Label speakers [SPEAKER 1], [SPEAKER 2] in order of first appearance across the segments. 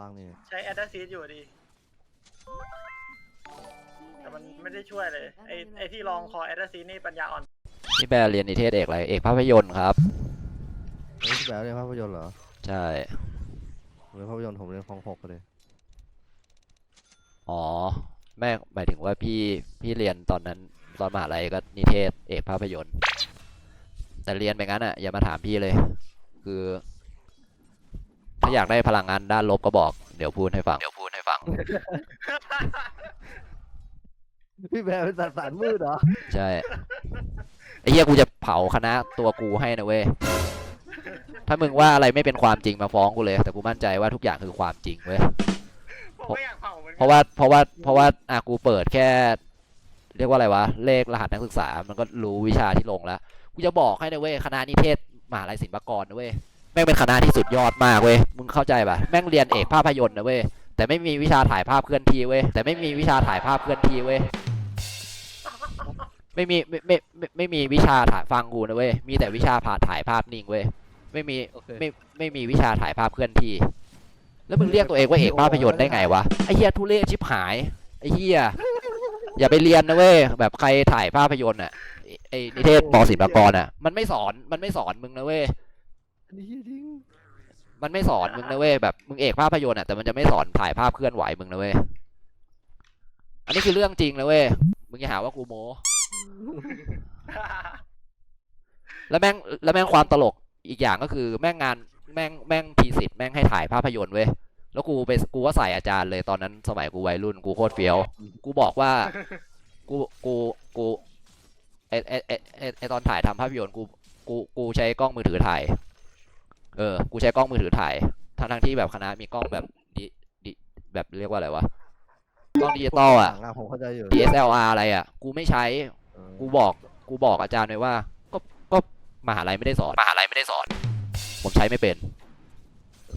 [SPEAKER 1] ล่างนี่
[SPEAKER 2] ใช้แอดดาซีอยู่ดี แต่มันไม่ได้ช่วยเลย ไอไอที่ลองคอแอดดาซีนี่ปัญญาอ่อน
[SPEAKER 3] พี่แบร์เรียนนิเทศเอกอะไร เอกภาพยนตร์ครับ
[SPEAKER 1] เฮ้ยแบบเรียนภาพยนตร์เหรอ
[SPEAKER 3] ใช่
[SPEAKER 1] ผมเรียนภาพยนตร์ผมเรียนคลองหกเลย
[SPEAKER 3] อ๋อ แม่หมายถึงว่าพี่พี่เรียนตอนนั้นตอนมหาลัยก็นิเทศเอกภาพยนตร์ แต่เรียนไปงั้นอะอย่ามาถามพี่เลย คือถ้าอยากได้พลังงานด้านลบก็บอก เดี๋ยวพูดให้ฟัง เดี๋ยวพูดให้ฟัง
[SPEAKER 1] พี่แบบเป็นสารสารมืดเหรอ
[SPEAKER 3] ใช่ ไอ้เหี้ยกูจะเผาคณะตัวกูให้นะเว้ย ถ้ามึงว่าอะไรไม่เป็นความจริงมาฟ้องกูเลย แต่กูมั่นใจว่าทุกอย่างคือความจริงเว้ย
[SPEAKER 2] ผมไม่อยากเผาเหมือนกัน
[SPEAKER 3] เพราะว่าเพราะว่าเพราะว่าอะกูเปิดแค่ เรียกว่าอะไรวะ เลขรหัสนักศึกษา มันก็รู้วิชาที่ลงแล้ว กูจะบอกให้นะเว้ยคณะนิเทศมหาลัยศิลปากรนะเว้ย แม่งเป็นคณะที่สุดยอดมากเว้ย มึงเข้าใจป่ะ แม่งเรียนเอกภาพยนตร์นะเว้ย แต่ไม่มีวิชาถ่ายภาพเคลื่อนที่เว้ย แต่ไม่มีวิชาถ่ายภาพเคลื่อนที่เว้ย ไม่มีไม่ไม่ไม่ไม่มีวิชาถ่ายฟังกูนะเว้ย มีแต่วิชาผ่าถ่ายภาพนิ่งเว้ย ไม่มี
[SPEAKER 1] โอเค
[SPEAKER 3] ไม่ไม่มีวิชาถ่ายภาพเคลื่อนที่ แล้วมึงเรียกตัวเองว่าเอกภาพยนตร์ได้ไงวะ ไอ้เหี้ยทุเรศชิบหาย ไอ้เหี้ย อย่าไปเรียนนะเว้ย แบบใครถ่ายภาพยนตร์อะ ไอ้ไอ้นิเทศมศิลปากรอะ มันไม่สอน มันไม่สอนมึงนะเว้ย
[SPEAKER 1] อันนี้เหี้ยจริง
[SPEAKER 3] มันไม่สอนมึงนะเว้ยแบบมึงเอกภาพยนตร์อะแต่มันจะไม่สอนถ่ายภาพเคลื่อนไหวมึงนะเว้ยอันนี้คือเรื่องจริงนะเว้ยมึงอย่าหาว่ากูโม้แล้วแม่งแล้วแม่งความตลกอีกอย่างก็คือแม่งงานแม่งแม่งทีสิทธ์แม่งให้ถ่ายภาพยนตร์เว้ยแล้วกูไปกูก็ใส่อาจารย์เลยตอนนั้นสมัยกูวัยรุ่นกูโคตรเฟี้ยว กูบอกว่า กูกูกูไอไอไอไอ้ไอตอนถ่ายทำภาพยนตร์กูกูกูใช้กล้องมือถือถ่าย เออ กูใช้กล้องมือถือถ่าย ทั้งทั้งที่แบบคณะมีกล้องแบบดิดิแบบเรียกว่าอะไรวะ กล้องดิจิตอลอะ
[SPEAKER 1] หนังผมเข้าใจอยู่
[SPEAKER 3] DSLR อะไรอะกูไม่ใช้
[SPEAKER 1] เออ
[SPEAKER 3] กูบอก กูบอกอาจารย์ไว้ว่า ก็ก็มหาลัยไม่ได้สอน มหาลัยไม่ได้สอน ผมใช้ไม่เป็น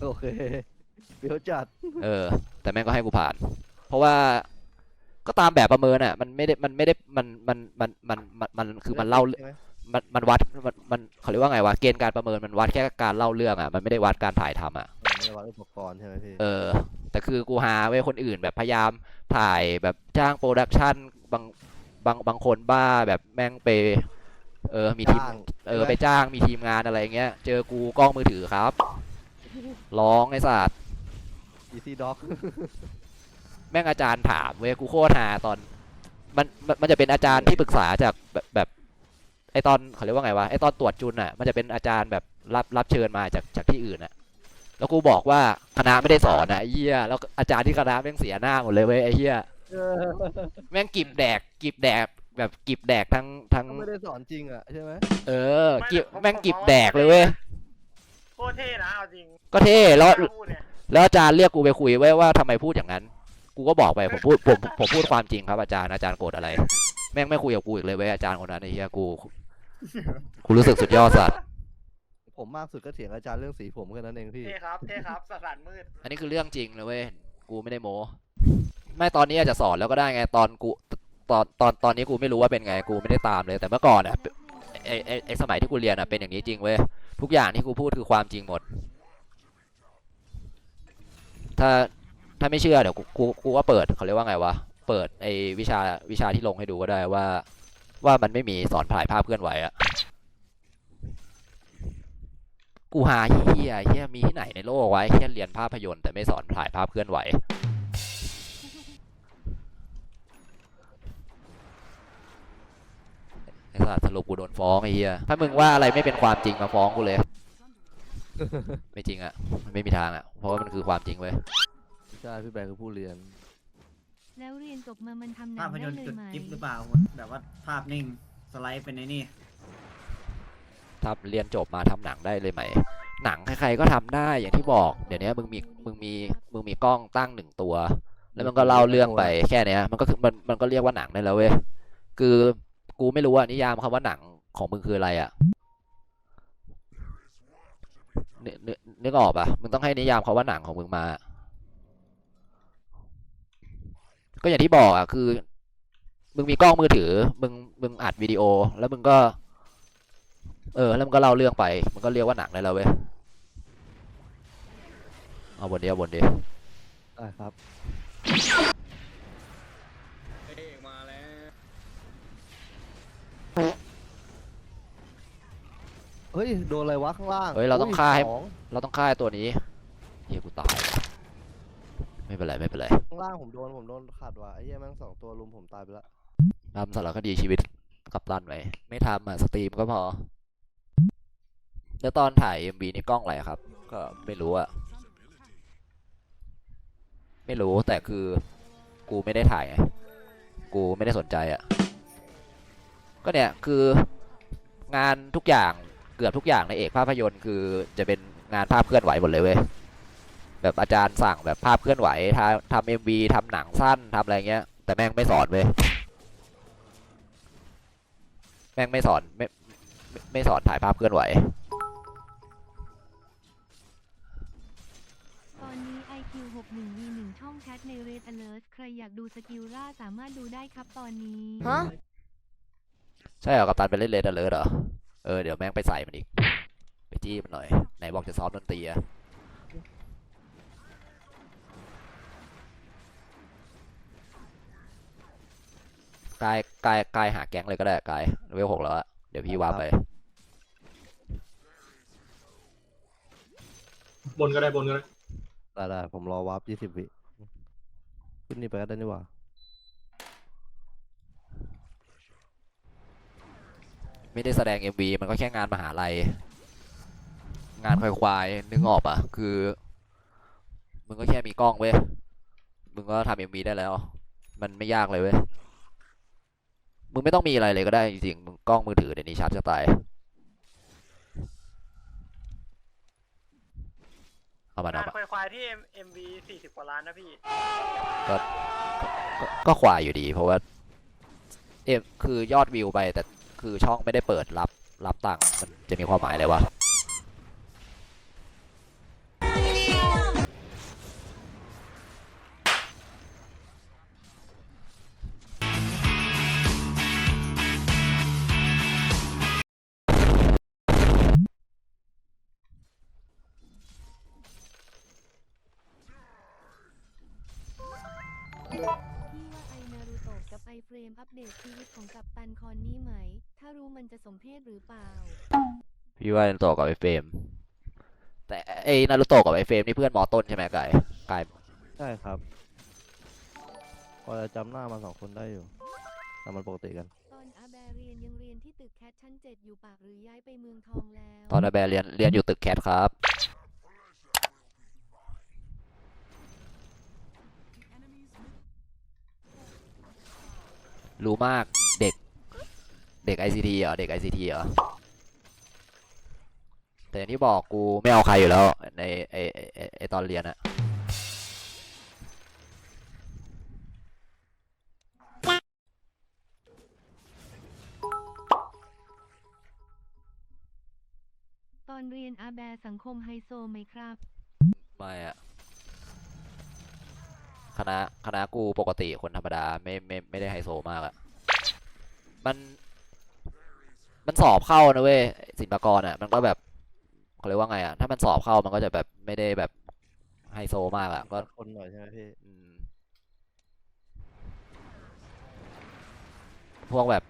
[SPEAKER 1] โอเคเดี๋ยวจัด
[SPEAKER 3] เออ แต่แม่งก็ให้กูผ่าน เพราะว่าก็ตามแบบประเมินอะ มันไม่ได้ มันไม่ได้ มัน มัน มัน มัน มันมันคือมันเล่า
[SPEAKER 1] ใช่ไหม
[SPEAKER 3] มันมันวัดมันมันเขาเรียกว่าไงวะเกณฑ์การประเมินมันวัดแค่การเล่าเรื่องอะมันไม่ได้วัดการถ่ายทำอะ
[SPEAKER 1] เออไม่ได้วัดอุปกรณ์ใช่ไหมพี่
[SPEAKER 3] เออ แต่คือกูหาไว้คนอื่นแบบพยายามถ่ายแบบจ้างโปรดักชันบางบางบางคนบ้าแบบแม่งไป เออมีทีม
[SPEAKER 1] จ้าง
[SPEAKER 3] เออไปจ้างมีทีมงานอะไรเงี้ย เจอกูกล้องมือถือครับ ร้องไอ้สัตว์
[SPEAKER 1] อีซี่ด็อก
[SPEAKER 3] แม่งอาจารย์ถามเว้ยกูโคตรหาตอน มันมันมันจะเป็นอาจารย์ที่ปรึกษาจากแบบแบบ ไอตอนเขาเรียกว่าไงวะไอตอนตรวจจุนอะมันจะเป็นอาจารย์แบบรับรับเชิญมาจากจากที่อื่นอะ แล้วกูบอกว่าคณะไม่ได้สอนอะไอ้เหี้ยแล้วอาจารย์ที่คณะแม่งเสียหน้าหมดเลยเว้ยไอ้เหี้ยแม่งกิบแดกกิบแดกแบบกิบแดกทั้งทั้ง
[SPEAKER 1] ก็ไม่ได้สอนจริงอะใช่ไหม
[SPEAKER 3] เออกิบแม่งกิบแดกเลยเว้ย
[SPEAKER 2] โคตรเท่นะเอาจริง
[SPEAKER 3] ก็เท่แล้ว
[SPEAKER 2] กาพูดเนี่ย
[SPEAKER 3] แล้วอาจารย์เรียกกูไปคุยไว้ว่าทำไมพูดอย่างนั้น กูก็บอกไปผมพูดผมผมพูดความจริงครับอาจารย์อาจารย์โกรธอะไร แม่งไม่คุยกับกูอีกเลยเว้ยอาจารย์คนนั้นไอ้เหี้ยกู กูรู้สึกสุดยอดสัตว์
[SPEAKER 1] ผมมากสุดก็เถียงอาจารย์เรื่องสีผมแค่นั้นเองพี่
[SPEAKER 2] เท่ครับเท่ครับสถานมืด
[SPEAKER 3] อันนี้คือเรื่องจริงเลยเว้ย กูไม่ได้โม้ไม่ตอนนี้อาจจะสอนแล้วก็ได้ไงตอนกูตอนตอนตอนนี้กูไม่รู้ว่าเป็นไงกูไม่ได้ตามเลย แต่เมื่อก่อนอะไอไอไอสมัยที่กูเรียนอะเป็นอย่างนี้จริงเว้ยทุกอย่างที่กูพูดคือความจริงหมด ถ้าถ้าไม่เชื่อเดี๋ยวกูกูกูก็เปิดเขาเรียกว่าไงวะเปิดไอวิชาวิชาที่ลงให้ดูก็ได้ว่า ว่ามันไม่มีสอนถ่ายภาพเคลื่อนไหวอะกูหาเฮียเฮียมีที่ไหนในโลกไวะแค่เรียนภาพยนตร์แต่ไม่สอนถ่ายภาพเคลื่อนไหวไอ้สัสสรุปกูโดนฟ้องไอ้เหี้ยถ้ามึงว่าอะไรไม่เป็นความจริงมาฟ้องกูเลย ไม่จริงอะมันไม่มีทางอะเพราะว่ามันคือความจริงเว้ย
[SPEAKER 1] ใช่พี่แบงค์คือผู้เรียน
[SPEAKER 4] แล้วเรียนจบมามันทำหนั
[SPEAKER 5] ภางพ
[SPEAKER 4] ได้
[SPEAKER 5] ยนตร์
[SPEAKER 4] เลย
[SPEAKER 5] จุด
[SPEAKER 4] ไหม
[SPEAKER 5] จิ๊บหรือเปล่าแบบว่าภาพนิ่งสไลด์เป็นในนี่
[SPEAKER 3] ถ้าเรียนจบมาทำหนังได้เลยไหม หนังใครๆก็ทำได้อย่างที่บอก เดี๋ยวนี้มึงมีมึงมีมึงมีกล้องตั้งหนึ่งตัว แล้วมันก็เล่าเรื่องไปแค่เนี้ย มันก็คือมันมันก็เรียกว่าหนังได้แล้วเว้ยคือกูไม่รู้ว่านิยามคำว่าหนังของมึงคืออะไรอะนึกนึกนึกออกปะมึงต้องให้นิยามคำว่าหนังของมึงมา ก็อย่างที่บอกอะคือ มึงมีกล้องมือถือ มึงมึงอัดวิดีโอ แล้วมึงก็ เออ แล้วมันก็เล่าเรื่องไป มันก็เรียกว่าหนังได้แล้วเว้ยเอาบนเดียวบนเดียว
[SPEAKER 1] ได้ครับ
[SPEAKER 6] เอกมาแล้ว
[SPEAKER 1] เฮ้ยโดนอะไรวะข้างล่าง
[SPEAKER 3] เฮ้ยเราต้องฆ่าให้
[SPEAKER 1] สอง
[SPEAKER 3] เราต้องฆ่าไอ้ตัวนี้เฮียกูตาย ไม่เป็นไรไม่เป็นไร
[SPEAKER 1] ข้างล่างผมโดนผมโดนขาดว่ะไอ้เหี้ยแม่งสองตัวลุมผมตายไปละ
[SPEAKER 3] ทำสารคดีชีวิตกับตันไหมไม่ทำอะสตรีมก็พอ แล้วตอนถ่าย MV นี่กล้องอะไรครับ ก็ไม่รู้อะไม่รู้แต่คือ กูไม่ได้ถ่ายไงกูไม่ได้สนใจอะก็เนี่ยคืองานทุกอย่างเกือบทุกอย่างในเอกภาพยนตร์คือจะเป็นงานภาพเคลื่อนไหวหมดเลยเว้ย แบบอาจารย์สั่งแบบภาพเคลื่อนไหวทำทำเอ็มวีทำหนังสั้นทำอะไรเงี้ย แต่แม่งไม่สอนเว้ยแม่งไม่สอนไม่ไม่ไม่สอนถ่ายภาพเคลื่อนไหว
[SPEAKER 4] ตอนนี้ IQ 61 V1 ช่องแชทใน Red Alert ใครอยากดูสกิลล่าสามารถดูได้ครับตอนนี้
[SPEAKER 3] ใช่เหรอกัปตันไปเล่นเลดเลยเหรอเออเดี๋ยวแม่งไปใส่มันอีกไปจี้มันหน่อยไหนบอกจะซ้อมดนตรีอะ กายกายกายหาแก๊งเลยก็ได้กายเวลหกแล้วอะเดี๋ยวพี่ว่าไป
[SPEAKER 6] บนก็ได้บนก็ได้
[SPEAKER 1] ได้ได้ผมรอวาร์ปยี่สิบวิขึ้นนี่ไปก็ได้นี่หว่า
[SPEAKER 3] ไม่ได้แสดง MV มันก็แค่งานมหาลัย งานควายๆนึกออกปะคือ มึงก็แค่มีกล้องเว้ย มึงก็ทำ MV ได้แล้ว มันไม่ยากเลยเว้ย มึงไม่ต้องมีอะไรเลยก็ได้จริงๆมึงกล้องมือถือเดี๋ยวนี้ชัดจะตายเอามา
[SPEAKER 2] งา
[SPEAKER 3] เอา
[SPEAKER 2] น
[SPEAKER 3] มา
[SPEAKER 2] ควายๆที่ MV สี่สิบกว่าล้านนะพี่
[SPEAKER 3] ก็ก็ควายอยู่ดี เพราะว่าเอ็มคือยอดวิวไปแต่คือช่องไม่ได้เปิดรับรับตังค์มันจะมีความหมายอะไรวะ
[SPEAKER 4] พี่ว่าไอนารูโตะกับไอเฟรมอัปเดตชีวิตของกัปตันคอนนี่ไหม ถ้ารู้มันจะสมเพศหรือเปล่า
[SPEAKER 3] พี่ว่านารูโตะกับไอเฟรมแต่ไอ้นารูโตะกับไอเฟรมนี่เพื่อนมอต้นใช่ไหมกายกาย
[SPEAKER 1] ใช่ครับพอจะจำหน้ามันสองคนได้อยู่แต่มันปกติกัน
[SPEAKER 4] ตอนอาแบเรียนยังเรียนที่ตึกแคทชั้นเจ็ดอยู่ปากหรือย้ายไปเมืองทองแล้ว
[SPEAKER 3] ตอนอาแบร์เรียนเรียนอยู่ตึกแคทครับ รู้มากเด็ก เด็ก ICT เหรอ เด็ก ICT เหรอ แต่อย่างที่บอกกูไม่เอาใครอยู่แล้ว ในไอไอ้ไอ้ไอตอนเรียนอะ
[SPEAKER 4] ตอนเรียนอาแบสังคมไฮโซไหมครับ
[SPEAKER 3] ไม่อะ คณะคณะกูปกติคนธรรมดาไม่ไม่ไม่ได้ไฮโซมากอะมัน มันสอบเข้านะเว้ยศิลปากรอะมันก็แบบเขาเรียกว่าไงอะถ้ามันสอบเข้ามันก็จะแบบไม่ได้แบบไฮโซมากอะก็
[SPEAKER 1] คนหน่อยใช่ไหมพี่
[SPEAKER 3] อืมพวกแบบ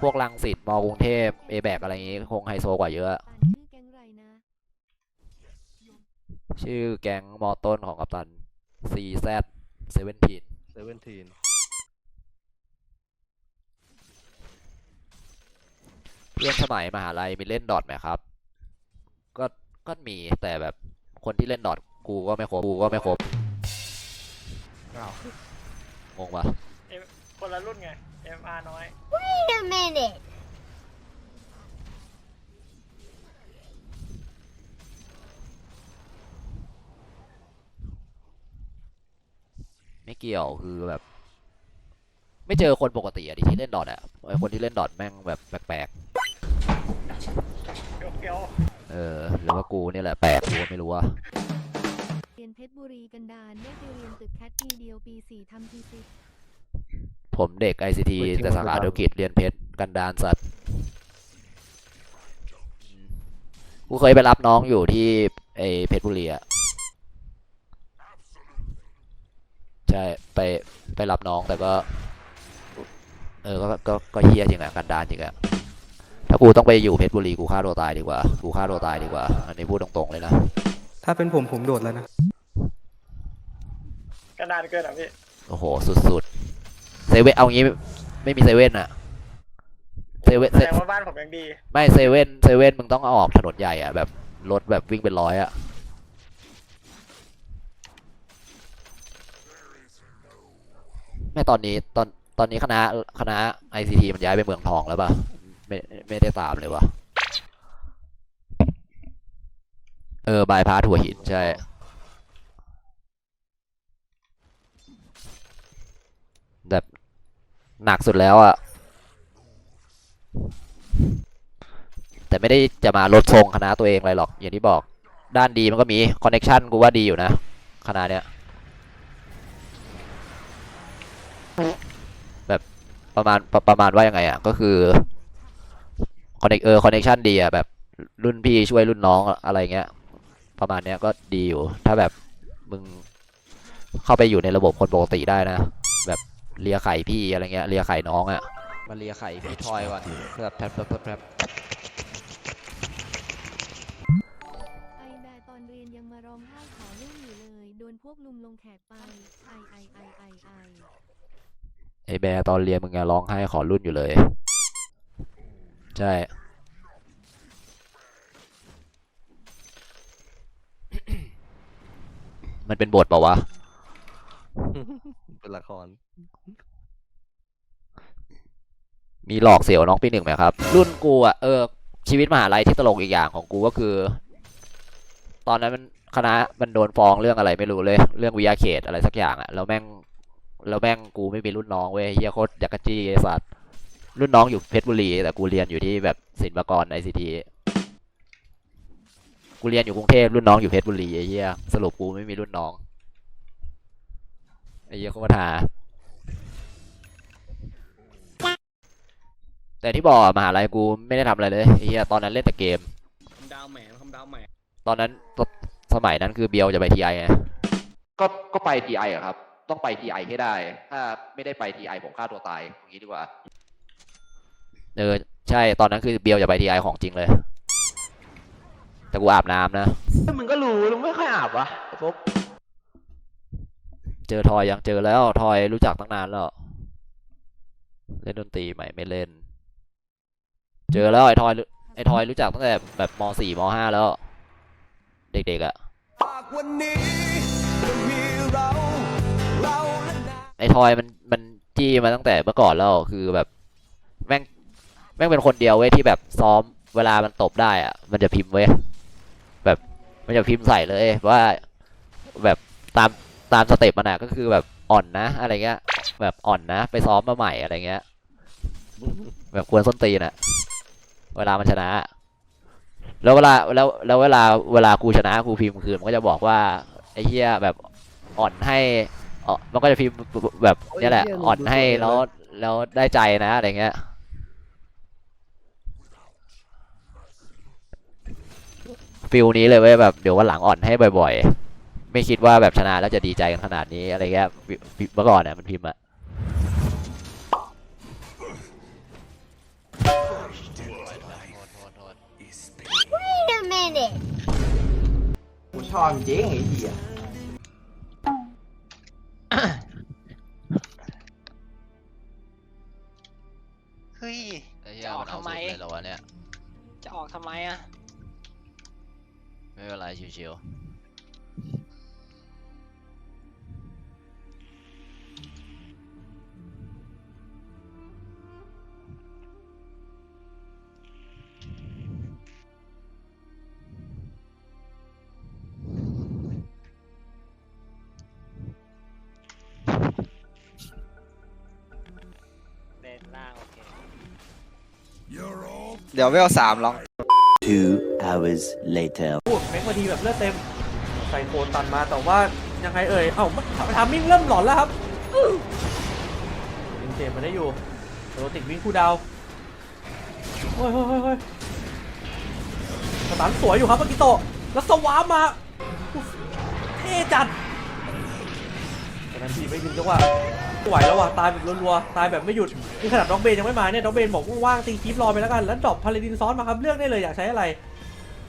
[SPEAKER 3] พวกรังสิตมอกรุงเทพเอแบกอะไรอย่างงี้คงไฮโซกว่าเยอะ
[SPEAKER 4] อ่านชื่อแก๊งไรนะ
[SPEAKER 3] ชื่อแก๊งมอต้นของกัปตัน CZ 17
[SPEAKER 1] เซเว่นทีน
[SPEAKER 3] เพื่อนสมัยมหาลัยมีเล่นดอทไหมครับ ก็ก็มีแต่แบบคนที่เล่นดอทกูก็ไม่ครบกูก็ไม่ครบงงปะ
[SPEAKER 2] คนละรุ่นไง MR น้อย
[SPEAKER 7] Wait a minute.
[SPEAKER 3] ไม่เกี่ยวคือแบบ ไม่เจอคนปกติอะดิที่เล่นดอทอะไอคนที่เล่นดอทแม่งแบบแปลก
[SPEAKER 2] เกียว
[SPEAKER 3] ๆเออหรือว่ากูเนี่ยแหละแปลกกูก็ไม่รู้ว่า
[SPEAKER 4] เรียนเพชรบุรีกันดารได้ไปเรียนตึกแคทปีเดียวปีสี่ทำทีสิ
[SPEAKER 3] ผมเด็ก ICT แต่สาขาธุรกิจเรียนเพชรกันดานสัตว์อืมกูเคยไปรับน้องอยู่ที่ไอเพชรบุรีอะ ใช่ไปไปรับน้องแต่ก็ เออก็ก็ก็เฮี้ยจริงอะกันดานจริงอะถ้ากูต้องไปอยู่เพชรบุรีกูฆ่าตัวตายดีกว่า กูฆ่าตัวตายดีกว่า อันนี้พูดตรงๆเลยนะ
[SPEAKER 7] ถ้าเป็นผมผมโดดแล้วนะ
[SPEAKER 2] กระดานเกินอะพี่
[SPEAKER 3] โอ้โหสุดๆเซเว่นเอางี้ไม่มีเซเว่นอะเซเว่น
[SPEAKER 2] แส
[SPEAKER 3] เซ
[SPEAKER 2] ดงว่าบ้านผมยังดี
[SPEAKER 3] ไม่เซเว่นเซเว่นมึงต้องเอาออกถนนใหญ่อะแบบรถแบบวิ่งเป็นร้อยอะ ไม่ตอนนี้ตอนตอนนี้คณะคณะ ICT มันย้ายไปเมืองทองแล้วป่ะไม่ไม่ได้ตามเลยวะเออบายพาสหัวหินใช่ แบบหนักสุดแล้วอะแต่ไม่ได้จะมาลดทรงคณะตัวเองอะไรหรอก อย่างที่บอกด้านดีมันก็มีคอนเน็ชันกูว่าดีอยู่นะคณะเนี้ย แบบ ประมาณประประมาณว่ายังไงอะก็คือคอนเนคเออคอนเนคชันดีอะแบบรุ่นพี่ช่วยรุ่นน้องอะไรเงี้ย ประมาณเนี้ยก็ดีอยู่ ถ้าแบบมึงเข้าไปอยู่ในระบบคนปกติได้นะ แบบเลียไข่พี่อะไรเงี้ยเลียไข่น้องอะมาเลียไข่พี่ทอยก่อนแบบแทบแทบแทบแทบ
[SPEAKER 4] ไอแบตอนเรียนยังมาร้องไห้ขอเรื่องอยู่เลย โดนพวกลุมลงแขกไปไอไอไอไอไอ
[SPEAKER 3] ไอแบร์ตอนเรียนมึงอะร้องไห้ขอรุ่นอยู่เลย ใช่มันเป็นบทเปล่าวะ
[SPEAKER 1] เป็นละคร
[SPEAKER 3] มีหลอกเสียวน้องปีหนึ่งไหมครับ รุ่นกูอะเออ ชีวิตมหาลัยที่ตลกอีกอย่างของกูก็คือ ตอนนั้นมันคณะมันโดนฟ้องเรื่องอะไรไม่รู้เลย เรื่องวิทยาเขตอะไรสักอย่างอะแล้วแม่ง แล้วแม่งกูไม่มีรุ่นน้องเว้ยเฮียโคตรยักกะจี้ไอ้สัตว์รุ่นน้องอยู่เพชรบุรีแต่กูเรียนอยู่ที่แบบศิลปากรไอซีทีกูเรียนอยู่กรุงเทพรุ่นน้องอยู่เพชรบุรีไอ้เหี้ยสรุปกูไม่มีรุ่นน้องไอ้เหี้ยโคตรหาแต่ที่บอกอะมหาลัยกูไม่ได้ทำอะไรเลยไอ้เหี้ยตอนนั้นเล่นแต่เกม
[SPEAKER 6] คำดาวแหมคำดาวแหม
[SPEAKER 3] ตอนนั้นตสมัยนั้นคือเบียวจะไปทีไอไงก็ก็ไปทีไอะครับ ต้องไปทีไอให้ได้ ถ้าไม่ได้ไปทีไอผมฆ่าตัวตายอย่างนี้ดีกว่า เออ ใช่ตอนนั้นคือเบียวจะไปทีไอของจริงเลย แต่กูอาบน้ำนะ
[SPEAKER 1] มึงก็รู้มึงไม่ค่อยอาบวะไอ้ฟุ๊ก
[SPEAKER 3] เจอทอยยังเจอแล้วทอยรู้จักตั้งนานแล้ว เล่นดนตรีใหม่ไม่เล่น เจอแล้วไอ้ทอยรู้ไอ้ทอยรู้จักตั้งแต่แบบมสี่มห้าแล้ว เด็กๆอะ่ะ ไอทอยมันมันจี้มาตั้งแต่เมื่อก่อนแล้วคือแบบแม่งแม่งเป็นคนเดียวเว้ยที่แบบซ้อมเวลามันตบได้อะมันจะพิมพ์เว้ยแบบมันจะพิมพ์ใส่เลยว่าแบบตามตามสเต็ปมันอะก็คือแบบอ่อนนะอะไรเงี้ย แบบอ่อนนะ ไปซ้อมมาใหม่อะไรเงี้ย แบบควรส้นตีนอะเวลามันชนะอะแล้วเวลาแล้วแล้วเวลาเวลากูชนะกูพิมพ์คืนมันก็จะบอกว่าไอ้เหี้ยแบบอ่อนให้ อ๋อมันก็จะพิมพ์แบบเนี่ยแหละ อ่อนให้แล้วแล้วได้ใจนะอะไรเงี้ยฟิลนี้เลยเว้ยแบบเดี๋ยววันหลังอ่อนให้บ่อย ๆ ไม่คิดว่าแบบชนะแล้วจะดีใจกันขนาดนี้อะไรเงี้ยฟิฟิเมื่อก่อนเนี่ยมันพิมพ์อะ
[SPEAKER 8] กูชอบจริงไอ้เหี้ย
[SPEAKER 9] ทำไม
[SPEAKER 3] อะ
[SPEAKER 9] ไม่
[SPEAKER 3] เป็นไรชิวๆ
[SPEAKER 9] เล่นล่างโอเค
[SPEAKER 7] เดี๋ยวเวลสามลอง
[SPEAKER 8] Two hours later
[SPEAKER 10] พูดแม็กมาดีแบบเลือดเต็ม ใส่โคนตันมาแต่ว่ายังไงเอ่ย เอ้าทามิ่งเริ่มหลอนแล้วครับยิงเจมมาได้อยู่โรติกวิ่งคู่ดาวเฮ้ยเฮ้ยเฮ้ยเฮ้ยสตันสวยอยู่ครับเมื่อกี้โต แล้วสวามา เท่จัดสถนั้นทีไม่ถึงจังหวะ ไหวแล้วว่ะตายแบบรัวๆตายแบบไม่หยุดนี่ขนาดด็อกเบนยังไม่มาเนี่ยด็อกเบนบอกว่างๆตีคลิปรอไปแล้วกันแล้วดรอปพาราดินซอสมาครับเลือกได้เลยอยากใช้อะไร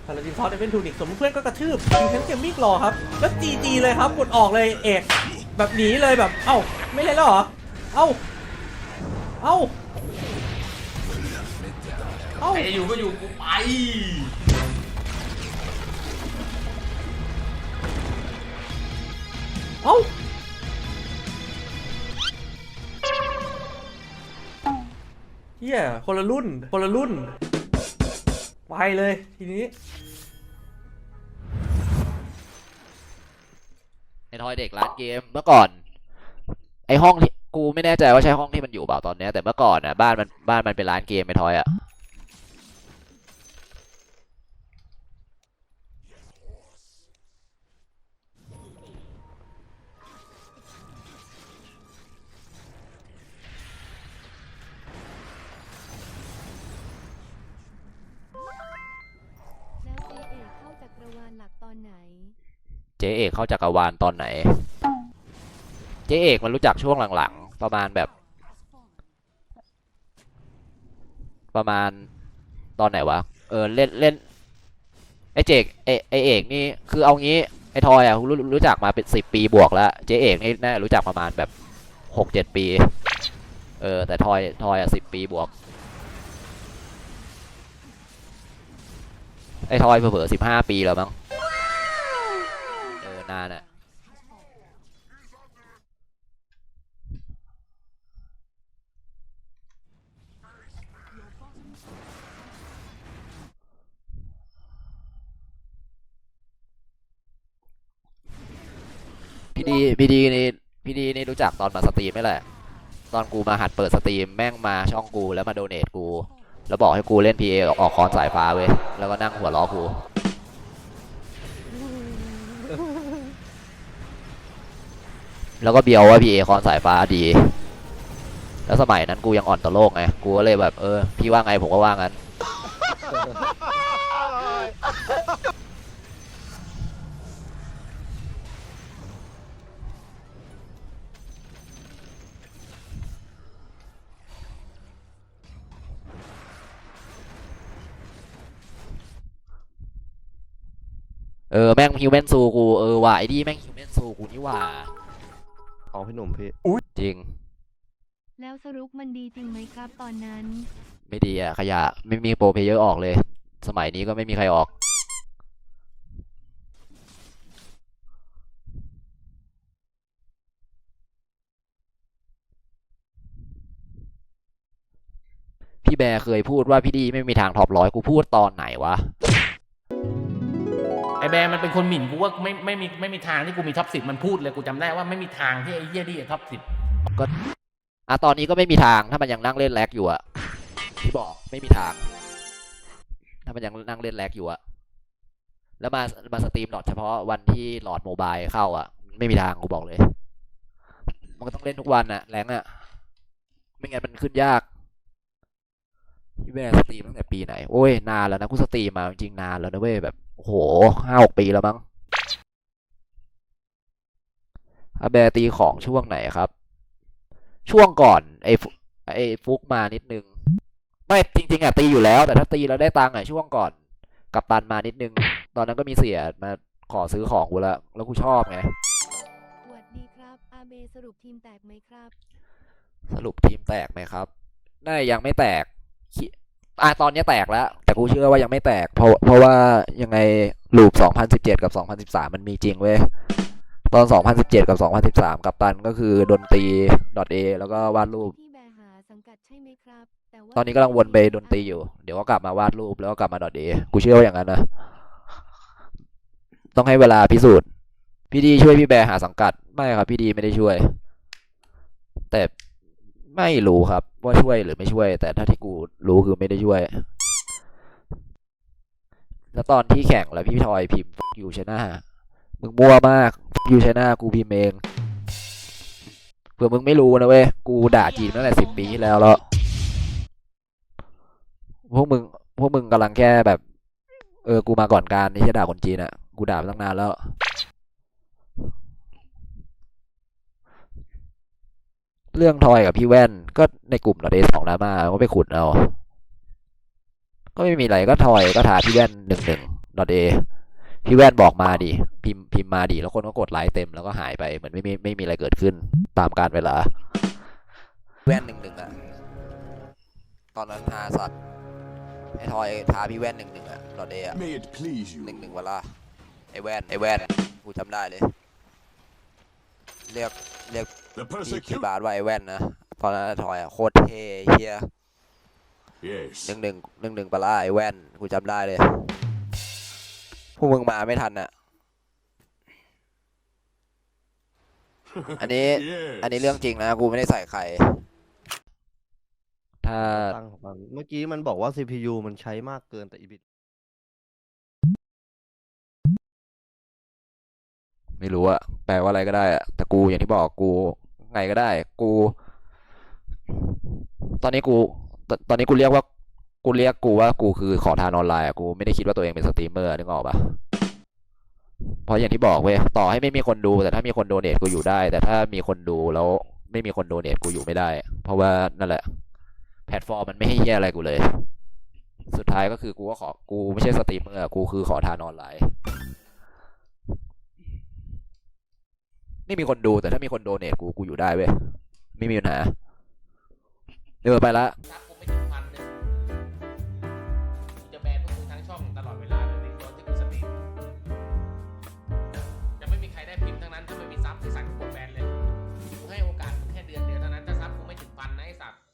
[SPEAKER 10] พาราดินซอสเป็นทูนิกสมมติเพื่อนก็กระทืบยิงเทนเกมมิ่งรอครับแล้วจีจีเลยครับกดออกเลยเอกแบบหนีเลยแบบเอ้าไม่เล่นแล้วเหรอเอ้าเอ้าเอ้า
[SPEAKER 6] ใครจะอยู่ก็อยู่กูไป
[SPEAKER 10] เอ้า เฮียคนละรุ่น คนละรุ่น ไปเลยทีนี้
[SPEAKER 3] ไอ้ทอยเด็กร้านเกมเมื่อก่อน ไอ้ห้องที่กูไม่แน่ใจว่าใช่ห้องที่มันอยู่เปล่าตอนเนี้ยแต่เมื่อก่อนอะบ้านมันบ้านมันเป็นร้านเกมไอ้ทอยอะ
[SPEAKER 4] ไหน
[SPEAKER 3] เจ๊เอกเข้าจักรวาลตอนไหน เจ๊เอกมันรู้จักช่วงหลังๆ ประมาณแบบ ประมาณตอนไหนวะ เออเล่นเล่นไอเจกไอไอเอกนี่คือเอางี้ไอทอยอะรู้รู้จักมาเป็นสิบปีบวกแล้วเจ๊เอกนี่น่ารู้จักประมาณแบบหกเจ็ดปี เออแต่ทอยทอยอะสิบปีบวก ไอทอยเผลอสิบห้าปีแล้วมั้ง นานอะพี่ดีพี่ดีนี่พี่ดีนี่รู้จักตอนมาสตรีมไม่แหละ ตอนกูมาหัดเปิดสตรีมแม่งมาช่องกูแล้วมาโดเนทกู แล้วบอกให้กูเล่น PA ออกคอนสายฟ้าเว้ยแล้วก็นั่งหัวล้อกู แล้วก็เบียวว่า PA คอนสายฟ้าดี แล้วสมัยนั้นกูยังอ่อนต่อโลกไง กูก็เลยแบบเออ พี่ว่าไงผมก็ว่างั้น เออ แม่งฮิวแมนซูกู เออว่ะไอ้ดีแม่งฮิวแมนซูกูนี่หว่า
[SPEAKER 1] พี่หนุ่มพี่
[SPEAKER 3] จริง
[SPEAKER 4] แล้วสรุปมันดีจริงไหมครับตอนนั้น
[SPEAKER 3] ไม่ดีอะขยะไม่มีโปรเพลเยอร์ออกเลย สมัยนี้ก็ไม่มีใครออก พี่แบร์เคยพูดว่าพี่ดีไม่มีทางท็อปร้อยกูพูดตอนไหนวะ
[SPEAKER 6] ไอแบร์มันเป็นคนหมิ่นกูว่าไม่ไม่มีไม่มีทางที่กูมีท็อปสิบมันพูดเลยกูจำได้ว่าไม่มีทางที่ไอ้เหี้ยดีท็อปสิบ
[SPEAKER 3] อะตอนนี้ก็ไม่มีทางถ้ามันยังนั่งเล่นแลกอยู่อะที่บอกไม่มีทาง ถ้ามันยังนั่งเล่นแลกอยู่อะแล้วมามาสตรีมหลอดเฉพาะวันที่หลอดโมบายเข้าอะไม่มีทางกูบอกเลย มันก็ต้องเล่นทุกวันอะแรงอะไม่งั้นมันขึ้นยากพี่แม่สตรีมตั้งแต่ปีไหน โอ้ยนานแล้วนะกูสตรีมมาจริงๆนานแล้วนะเว้ยแบบ โอ้โหห้าหกปีแล้วมั้งอาแบร์ตีของช่วงไหนครับ ช่วงก่อนไอ้ฟุไอ้ฟุกมานิดนึง ไม่จริง ๆอะตีอยู่แล้ว แต่ถ้าตีแล้วได้ตังค์อะช่วงก่อน กับตันมานิดนึง ตอนนั้นก็มีเสียมาขอซื้อของกูแล้วแล้วกูชอบไง
[SPEAKER 4] สวัสดีครับอาเบสรุปทีมแตกไหมครับ
[SPEAKER 3] สรุปทีมแตกไหมครับน่ายังไม่แตกคิ อะตอนนี้แตกแล้ว แต่กูเชื่อว่ายังไม่แตก เพราะเพราะว่ายังไงลูป2017 กับ 2013 มันมีจริงเว้ย ตอน 2017 กับ 2013 กับตันก็คือดนตรี .a แล้วก็วาดรูป
[SPEAKER 4] พี่แบร์หาสังกัดใช่ไหมครับแต่ว่า
[SPEAKER 3] ตอนนี้กำลังวนไปดนตรีอยู่ เดี๋ยวก็กลับมาวาดรูปแล้วก็กลับมาดอทเดกูเชื่อว่าอย่างนั้นนะ ต้องให้เวลาพิสูจน์ พี่ดีช่วยพี่แบร์หาสังกัด ไม่ครับ พี่ดีไม่ได้ช่วย แต่ ไม่รู้ครับ ว่าช่วยหรือไม่ช่วย แต่ถ้าที่กูรู้คือไม่ได้ช่วย แล้วตอนที่แข่งแล้วพี่ทอยพิมพ์อยู่ชนะมึงมั่วมากอยู่ชนะกูพิมพ์เองเผื่อมึงไม่รู้นะเว้ยกูด่าจีนตั้งแต่สิบปีที่แล้วแล้วพวกมึงพวกมึงกำลังแค่แบบ เออกูมาก่อนการนี่จะด่าคนจีนอะกูด่ามาตั้งนานแล้ว เรื่องทอยกับพี่แว่น ก็ในกลุ่มเราเดสองดราม่าก็ไปขุดเอา ก็ไม่มีอะไรก็ทอยก็ทาพี่แว่นหนึ่งหนึ่งดอทเอพี่แว่นบอกมาดิพิมพ์พิมพ์มาดิแล้วคนก็กดไลค์เต็มแล้วก็หายไปเหมือนไม่มีไม่มีอะไรเกิดขึ้นตามการเวลา แว่นหนึ่งหนึ่งอะตอนนั้นทาสัตว์ไอ้ทอยทาพี่แว่นหนึ่งหนึ่งอะดอทเออะ
[SPEAKER 11] May it please
[SPEAKER 3] หนึ่งหนึ่งเวลาไอ้แว่นไอ้แว่นกูจำได้เลย เรียกเรียก
[SPEAKER 11] The
[SPEAKER 3] พี่พี่
[SPEAKER 11] persecute.
[SPEAKER 3] บาสว่าไอ้แว่นนะ ตอนนั้นไอ้ทอยอะโคตรเท่เฮีย
[SPEAKER 11] Yes.
[SPEAKER 3] หนึ่งหนึ่งหนึ่งหนึ่งปลาร้าไอ้แว่น กูจำได้เลย พวกมึงมาไม่ทันอะอันนี้
[SPEAKER 11] yes.
[SPEAKER 3] อันนี้เรื่องจริงนะ กูไม่ได้ใส่ไข่ ถ้า
[SPEAKER 1] ตั้งของมันเมื่อกี้มันบอกว่า CPU มันใช้มากเกินแต่ EBIT
[SPEAKER 3] ไม่รู้อะแปลว่าอะไรก็ได้อะแต่กูอย่างที่บอกกู ไงก็ได้ กู ตอนนี้กูตตอนนี้กูเรียกว่า กูเรียกกูว่ากูคือขอทานออนไลน์กูไม่ได้คิดว่าตัวเองเป็นสตรีมเมอร์นึกออกปะเพราะอย่างที่บอกเว้ยต่อให้ไม่มีคนดู แต่ถ้ามีคนโดเนทกูอยู่ได้ แต่ถ้ามีคนดูแล้วไม่มีคนโดเนทกูอยู่ไม่ได้ เพราะว่านั่นแหละ แพลตฟอร์มมันไม่ให้เฮียอะไรกูเลย สุดท้ายก็คือกูก็ขอกูไม่ใช่สตรีมเมอร์กูคือขอทานออนไลน์ ไม่มีคนดูแต่ถ้ามีคนโดเนทกูกูอยู่ได้เว้ยไม่มีปัญหาเออไปละ
[SPEAKER 6] ครับกู